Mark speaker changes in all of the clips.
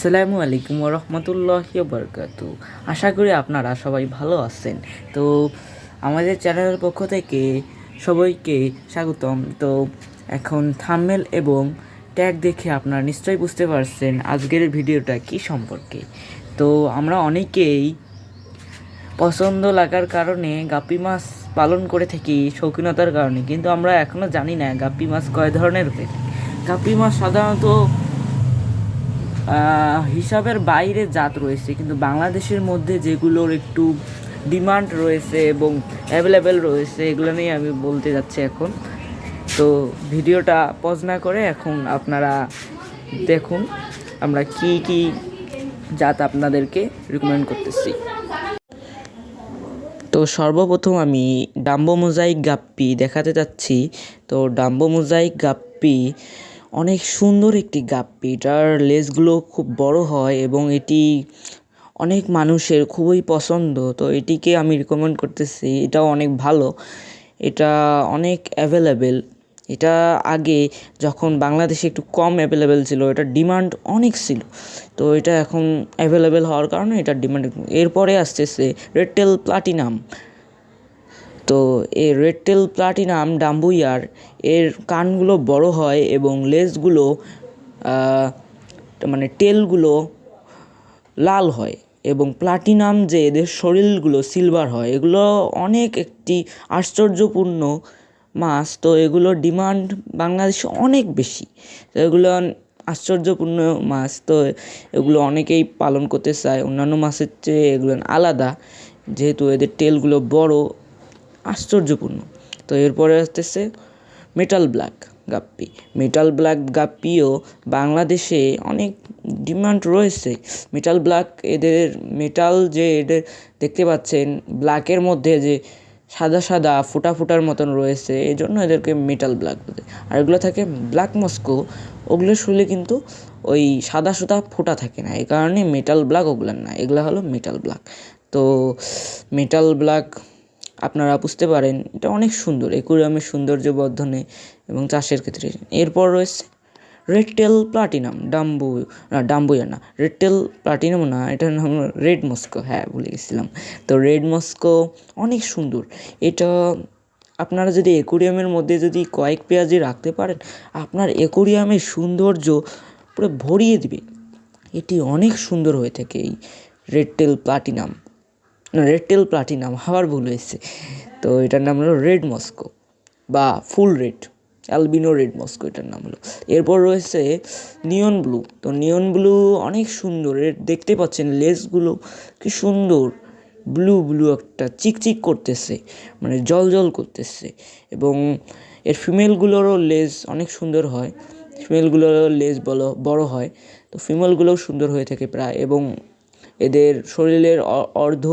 Speaker 1: আসসালামু আলাইকুম রহমতুল্লাহি বরকাতু আশা করি আপনারা সবাই ভালো আছেন। তো আমাদের চ্যানেলের পক্ষ থেকে সবাইকে স্বাগতম। তো এখন থাম্বনেল এবং ট্যাগ দেখে আপনারা নিশ্চয়ই বুঝতে পারছেন আজকের ভিডিওটা কি সম্পর্কে। তো আমরা অনেকেই পছন্দ লাগার কারণে গাপ্পি মাছ পালন করে থাকি, শৌখিনতার কারণে। কিন্তু আমরা এখনও জানি না গাপ্পি মাছ কয় ধরনের গাপ্পি মাছ সাধারণত হিসাবের বাইরে জাত রয়েছে, কিন্তু বাংলাদেশের মধ্যে যেগুলোর একটু ডিমান্ড রয়েছে এবং অ্যাভেলেবেল রয়েছে, এগুলো নিয়ে আমি বলতে যাচ্ছি এখন। তো ভিডিওটা পজ না করে এখন আপনারা দেখুন, আমরা কি কি জাত আপনাদেরকে রিকমেন্ড করতেছি। তো সর্বপ্রথম আমি ডাম্বো মোজাইক গাপ্পি দেখাতে যাচ্ছি তো ডাম্বো মোজাইক গাপ্পি অনেক সুন্দর একটি গাপ্পি এটার লেজগুলো খুব বড় হয় এবং এটি অনেক মানুষের খুবই পছন্দ। তো এটিকে আমি রিকমেন্ড করতেছি, এটাও অনেক ভালো। এটা অনেক অ্যাভেলেবেল এটা আগে যখন বাংলাদেশে একটু কম অ্যাভেলেবেল ছিল এটার ডিমান্ড অনেক ছিল। তো এটা এখন অ্যাভেলেবেল হওয়ার কারণে এটার ডিমান্ড এরপরে আসতেছে রেডটেল প্লাটিনাম তো এই রেডটেল প্লাটিনাম ডাম্বুইয়ার, এর কানগুলো বড় হয় এবং লেজগুলো মানে টেলগুলো লাল হয় এবং প্লাটিনাম যে এদের শরীরগুলো সিলভার হয়, এগুলো অনেক একটি আশ্চর্যপূর্ণ মাছ। তো এগুলোর ডিমান্ড বাংলাদেশে অনেক বেশি। তো এগুলো আশ্চর্যপূর্ণ মাছ। তো এগুলো অনেকেই পালন করতে চায়। অন্যান্য মাছের চেয়ে এগুলো আলাদা। যেহেতু এদের টেলগুলো বড় আশ্চর্যপূর্ণ। তো এরপরে আসতেছে metal black guppy. Metal black গাপ্পিও বাংলাদেশে অনেক ডিমান্ড রয়েছে। মেটাল ব্ল্যাক এদের মেটাল যে এদের দেখতে পাচ্ছেন ব্ল্যাকের মধ্যে যে সাদা সাদা ফোঁটা ফোঁটার মতন রয়েছে এই জন্য এদেরকে মেটাল ব্ল্যাক বলে। আর এগুলো থাকে ব্ল্যাক মস্কো ওগুলো শুলে কিন্তু ওই সাদা সাদা ফোঁটা থাকে না। এই কারণে মেটাল ব্ল্যাক ওগুলো না, এগুলো হলো মেটাল ব্ল্যাক তো মেটাল ব্ল্যাক আপনারা বুঝতে পারেন, এটা অনেক সুন্দর, একুরিয়ামের সৌন্দর্য বর্ধনে এবং চাষের ক্ষেত্রে। এরপর রয়েছে রেডটেল প্লাটিনাম ডাম্বু, না ডাম্বুয়া না রেডটেল প্লাটিনাম না এটার নাম রেড মস্কো হ্যাঁ ভুলে গেছিলাম। তো রেড মস্কো অনেক সুন্দর। এটা আপনারা যদি একুরিয়ামের মধ্যে যদি কয়েক পেঁয়াজি রাখতে পারেন, আপনার একুরিয়ামের সৌন্দর্য পুরো ভরিয়ে দিবে। এটি অনেক সুন্দর হয়ে থাকে এই রেডটেল প্লাটিনাম না রেডটেল প্লাটিনাম, আবার ভুল হয়েছে। তো এটার নাম হলো রেড মস্কো, বা full red, albino red Moscow এটার নাম হলো। এরপর রয়েছে নিয়ন ব্লু, তো নিয়ন ব্লু অনেক সুন্দর, এর দেখতে পাচ্ছেন লেসগুলো কি সুন্দর, ব্লু ব্লু একটা চিকচিক করতেছে মানে জল জল করতেছে, এবং এর ফিমেলগুলোরও লেজ অনেক সুন্দর হয়, ফিমেলগুলোরও লেজ বলো, বড় হয়, তো ফিমেলগুলোও সুন্দর হয়ে থাকে প্রায়, এবং এদের শরীরের অর্ধ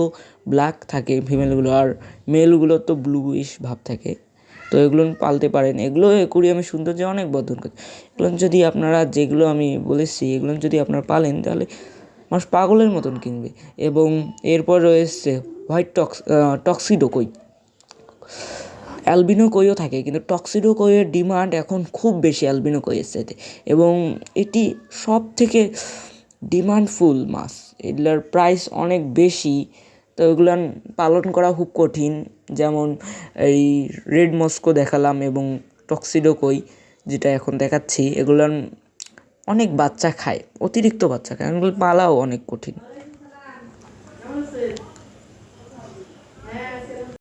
Speaker 1: ব্ল্যাক থাকে ফিমেলগুলো আর মেলগুলো তো ব্লুইশ ভাব থাকে। তো এগুলো পালতে পারেন। এগুলো একুরিয়ামের সৌন্দর্য অনেক বর্ধন করে। এগুলো যদি আপনারা, যেগুলো আমি বলেছি, এগুলো যদি আপনারা পালেন, তাহলে মানুষ পাগলের মতন কিনবে। এবং এরপর রয়েছে হোয়াইট টক্স টক্সিডো কই অ্যালবিনো কইও থাকে, কিন্তু টক্সিডো কইয়ের ডিমান্ড এখন খুব বেশি অ্যালবিনো কইয়ের সাথে এবং এটি সব থেকে ডিমান্ডফুল মাছ। এগুলার প্রাইস অনেক বেশি, তো এগুলো পালন করা খুব কঠিন। যেমন এই রেড মস্কো দেখালাম এবং টক্সিডো কই যেটা এখন দেখাচ্ছি, এগুলার অনেক বাচ্চা খায়, অতিরিক্ত বাচ্চা খায়, এগুলো পালাও অনেক কঠিন।